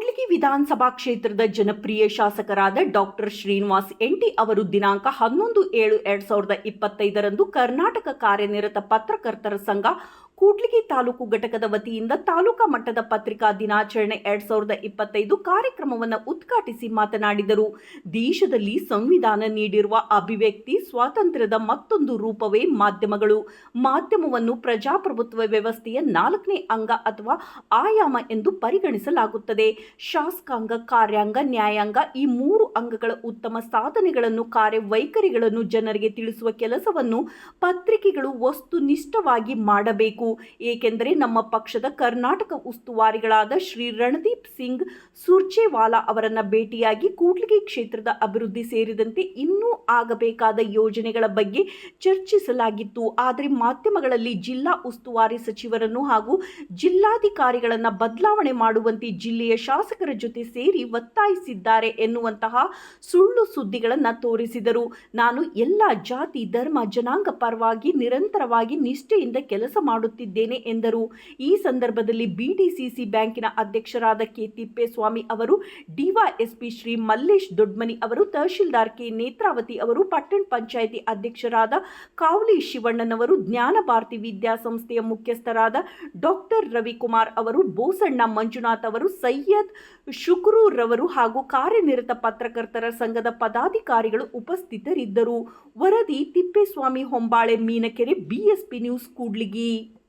ಕೂಡ್ಲಿಗಿ ವಿಧಾನಸಭಾ ಕ್ಷೇತ್ರದ ಜನಪ್ರಿಯ ಶಾಸಕರಾದ ಡಾಕ್ಟರ್ ಶ್ರೀನಿವಾಸ್ ಎಂಟಿ ಅವರು ದಿನಾಂಕ ಹನ್ನೊಂದು ಏಳು ಎರಡ್ ಸಾವಿರದ ಇಪ್ಪತ್ತೈದರಂದು ಕರ್ನಾಟಕ ಕಾರ್ಯನಿರತ ಪತ್ರಕರ್ತರ ಸಂಘ ಕೂಡ್ಲಿಗಿ ತಾಲೂಕು ಘಟಕದ ವತಿಯಿಂದ ತಾಲೂಕಾ ಮಟ್ಟದ ಪತ್ರಿಕಾ ದಿನಾಚರಣೆ ಎರಡ್ ಸಾವಿರದ ಇಪ್ಪತ್ತೈದು ಕಾರ್ಯಕ್ರಮವನ್ನು ಉದ್ಘಾಟಿಸಿ ಮಾತನಾಡಿದರು. ದೇಶದಲ್ಲಿ ಸಂವಿಧಾನ ನೀಡಿರುವ ಅಭಿವ್ಯಕ್ತಿ, ಸ್ವಾತಂತ್ರ್ಯದ ಮತ್ತೊಂದು ರೂಪವೇ ಮಾಧ್ಯಮಗಳು. ಮಾಧ್ಯಮವನ್ನು ಪ್ರಜಾಪ್ರಭುತ್ವ ವ್ಯವಸ್ಥೆಯ ನಾಲ್ಕನೇ ಅಂಗ ಅಥವಾ ಆಯಾಮ ಎಂದು ಪರಿಗಣಿಸಲಾಗುತ್ತದೆ. ಶಾಸಕಾಂಗ, ಕಾರ್ಯಾಂಗ, ನ್ಯಾಯಾಂಗ ಈ ಮೂರು ಅಂಗಗಳ ಉತ್ತಮ ಸಾಧನೆಗಳನ್ನು, ಕಾರ್ಯವೈಖರಿಗಳನ್ನು ಜನರಿಗೆ ತಿಳಿಸುವ ಕೆಲಸವನ್ನು ಪತ್ರಿಕೆಗಳು ವಸ್ತುನಿಷ್ಠವಾಗಿ ಮಾಡಬೇಕು. ಏಕೆಂದರೆ ನಮ್ಮ ಪಕ್ಷದ ಕರ್ನಾಟಕ ಉಸ್ತುವಾರಿಗಳಾದ ಶ್ರೀ ರಣದೀಪ್ ಸಿಂಗ್ ಸುರ್ಜೇವಾಲಾ ಅವರನ್ನು ಭೇಟಿಯಾಗಿ ಕೂಡ್ಲಿಗಿ ಕ್ಷೇತ್ರದ ಅಭಿವೃದ್ಧಿ ಸೇರಿದಂತೆ ಇನ್ನೂ ಆಗಬೇಕಾದ ಯೋಜನೆಗಳ ಬಗ್ಗೆ ಚರ್ಚಿಸಲಾಗಿತ್ತು. ಆದರೆ ಮಾಧ್ಯಮಗಳಲ್ಲಿ ಜಿಲ್ಲಾ ಉಸ್ತುವಾರಿ ಸಚಿವರನ್ನು ಹಾಗೂ ಜಿಲ್ಲಾಧಿಕಾರಿಗಳನ್ನು ಬದಲಾವಣೆ ಮಾಡುವಂತೆ ಜಿಲ್ಲೆಯ ಶಾಸಕರ ಜೊತೆ ಸೇರಿ ಒತ್ತಾಯಿಸಿದ್ದಾರೆ ಎನ್ನುವಂತಹ ಸುಳ್ಳು ಸುದ್ದಿಗಳನ್ನು ತೋರಿಸಿದರು. ನಾನು ಎಲ್ಲ ಜಾತಿ, ಧರ್ಮ, ಜನಾಂಗ ಪರವಾಗಿ ನಿರಂತರವಾಗಿ ನಿಷ್ಠೆಯಿಂದ ಕೆಲಸ ಮಾಡುತ್ತಿದ್ದೇನೆ ಎಂದರು. ಈ ಸಂದರ್ಭದಲ್ಲಿ ಬಿಡಿಸಿಸಿ ಬ್ಯಾಂಕಿನ ಅಧ್ಯಕ್ಷರಾದ ಕೆ. ತಿಪ್ಪೇಸ್ವಾಮಿ ಅವರು, ಡಿವೈಎಸ್ಪಿ ಶ್ರೀ ಮಲ್ಲೇಶ್ ದೊಡ್ಮನಿ ಅವರು, ತಹಶೀಲ್ದಾರ್ ಕೆ. ನೇತ್ರಾವತಿ ಅವರು, ಪಟ್ಟಣ ಪಂಚಾಯಿತಿ ಅಧ್ಯಕ್ಷರಾದ ಕಾವಲಿ ಶಿವಣ್ಣನವರು ಜ್ಞಾನ ಭಾರತಿ ವಿದ್ಯಾಸಂಸ್ಥೆಯ ಮುಖ್ಯಸ್ಥರಾದ ಡಾಕ್ಟರ್ ರವಿಕುಮಾರ್ ಅವರು, ಬೋಸಣ್ಣ ಮಂಜುನಾಥ್ ಅವರು, ಸೈಯದ್ ಶುಕ್ರೂರವರು ಹಾಗೂ ಕಾರ್ಯನಿರತ ಪತ್ರಕರ್ತರ ಸಂಘದ ಪದಾಧಿಕಾರಿಗಳು ಉಪಸ್ಥಿತರಿದ್ದರು. ವರದಿ ತಿಪ್ಪೇಸ್ವಾಮಿ ಹೊಂಬಾಳೆ ಮೀನಕೆರೆ ಬಿಎಸ್ಪಿ ನ್ಯೂಸ್ ಕೂಡ್ಲಿಗಿ.